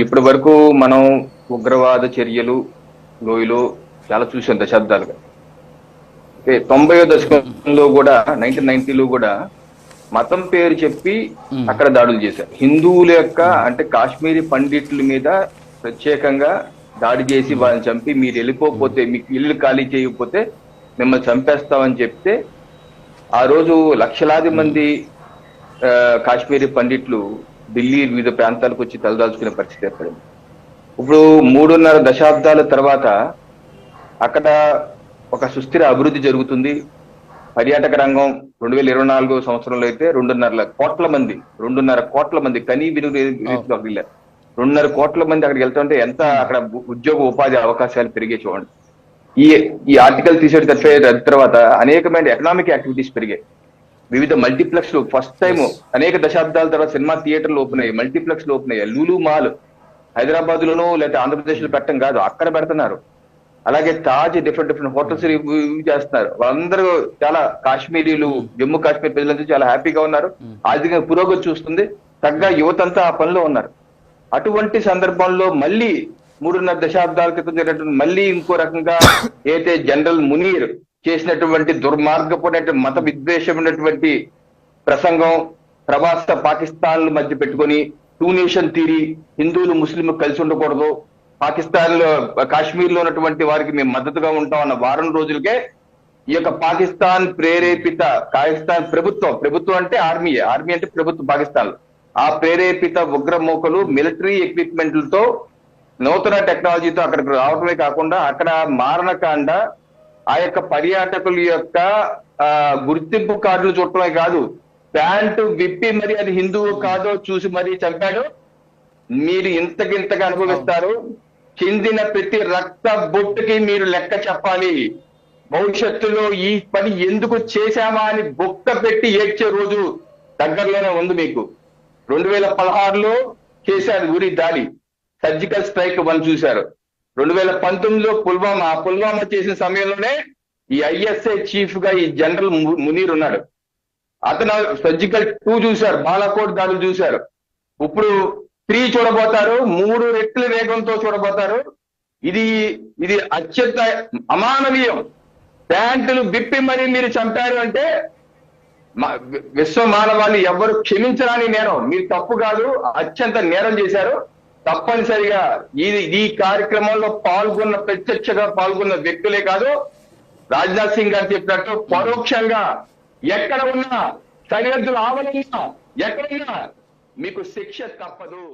ఇప్పటి వరకు మనం ఉగ్రవాద చర్యలు లోయలో చాలా చూసాం దశాబ్దాలుగా. తొంభై దశకంలో కూడా నైన్టీన్ నైన్టీలో కూడా మతం పేరు చెప్పి అక్కడ దాడులు చేశారు. హిందువుల యొక్క అంటే కాశ్మీరీ పండితుల మీద ప్రత్యేకంగా దాడి చేసి వాళ్ళని చంపి మీరు వెళ్ళిపోతే మీకు ఇల్లు ఖాళీ చేయకపోతే మిమ్మల్ని చంపేస్తామని చెప్తే ఆ రోజు లక్షలాది మంది కాశ్మీరీ పండిట్లు ఢిల్లీ వివిధ ప్రాంతాలకు వచ్చి తలదాల్చుకునే పరిస్థితి ఏర్పడింది. ఇప్పుడు మూడున్నర దశాబ్దాల తర్వాత అక్కడ ఒక సుస్థిర అభివృద్ధి జరుగుతుంది. పర్యాటక రంగం రెండు వేల ఇరవై నాలుగో సంవత్సరంలో అయితే రెండున్నర కోట్ల మంది రెండున్నర కోట్ల మంది కనీ విను రీతిలో వెళ్ళారు రెండున్నర కోట్ల మంది అక్కడికి వెళ్తుంటే ఎంత అక్కడ ఉద్యోగ ఉపాధి అవకాశాలు పెరిగే చూడండి ఈ ఈ ఆర్టికల్ తీసేట తర్వాత అనేకమైన ఎకనామిక్ యాక్టివిటీస్ పెరిగాయి. వివిధ మల్టీప్లెక్స్ ఫస్ట్ టైం అనేక దశాబ్దాల తర్వాత సినిమా థియేటర్లు ఓపెన్ అయ్యాయి. మల్టీప్లెక్స్ ఓపెన్ అయ్యాయి. లూలు మాల్ హైదరాబాద్ లోనూ లేదా ఆంధ్రప్రదేశ్లో పెట్టడం కాదు. అక్కడ పెడుతున్నారు. అలాగే తాజ్ డిఫరెంట్ డిఫరెంట్ హోటల్స్ చేస్తున్నారు. వాళ్ళందరూ చాలా కాశ్మీరీలు జమ్మూ కాశ్మీర్ ప్రజలందరూ చాలా హ్యాపీగా ఉన్నారు. ఆర్థిక పురోగతి చూస్తుంది. తగ్గ యువతంతా ఆ పనిలో ఉన్నారు. అటువంటి సందర్భంలో మళ్ళీ మూడున్నర దశాబ్దాల క్రితం జరిగినటువంటి మళ్ళీ ఇంకో రకంగా అయితే జనరల్ మునీర్ చేసినటువంటి దుర్మార్గపడినటువంటి మత విద్వేషమైనటువంటి ప్రసంగం ప్రవాస పాకిస్తాన్ మధ్య పెట్టుకొని టూ నేషన్ థీరీ హిందువులు ముస్లింలు కలిసి ఉండకూడదు. పాకిస్తాన్లో కాశ్మీర్లో ఉన్నటువంటి వారికి మేము మద్దతుగా ఉంటాం అన్న వారం రోజులకే ఈ యొక్క పాకిస్తాన్ ప్రేరేపిత పాకిస్తాన్ ప్రభుత్వం ప్రభుత్వం అంటే ఆర్మీ ఆర్మీ అంటే ప్రభుత్వం పాకిస్తాన్ ఆ ప్రేరేపిత ఉగ్రమూకలు మిలిటరీ ఎక్విప్మెంట్లతో నూతన టెక్నాలజీతో అక్కడికి రావడమే కాకుండా అక్కడ మారణకాండ ఆ యొక్క పర్యాటకుల యొక్క గుర్తింపు కార్డులు చూడటమే కాదు. ప్యాంటు విప్పి మరి అది హిందువు కాదో చూసి మరి చంపాడు. మీరు ఇంతకింతగా అనుభవిస్తారు. చెందిన ప్రతి రక్త బొట్టుకి మీరు లెక్క చెప్పాలి. భవిష్యత్తులో ఈ పని ఎందుకు చేశామా అని బొక్క పెట్టి ఏడ్చే రోజు దగ్గరలోనే ఉంది మీకు. రెండు వేల పదహారులో చేశారు ఉరి దాడి. సర్జికల్ స్ట్రైక్ వన్ చూశారు. రెండు వేల పంతొమ్మిదిలో పుల్వామా పుల్వామా చేసిన సమయంలోనే ఈ ఐఎస్ఐ చీఫ్గా ఈ జనరల్ ము- మునీర్ ఉన్నాడు. అతను సర్జికల్ టూ చూశారు బాలాకోట్ దాడులు చూశారు. ఇప్పుడు త్రీ చూడబోతారు మూడు రెట్ల వేగంతో చూడబోతారు. ఇది ఇది అత్యంత అమానవీయం. ప్యాంటులు బిప్పి మరీ మీరు చంపారు అంటే విశ్వ మానవాళి ఎవరు క్షమించరాని నేరం. మీరు తప్పు కాదు అత్యంత నేరం చేశారు. తప్పనిసరిగా ఇది ఈ కార్యక్రమంలో పాల్గొన్న ప్రత్యక్షగా పాల్గొన్న వ్యక్తులే కాదు రాజ్నాథ్ సింగ్ గారు చెప్పినట్టు పరోక్షంగా ఎక్కడ ఉన్నా సరిహద్దులు ఆవలన్నా ఎక్కడున్నా మీకు శిక్ష తప్పదు.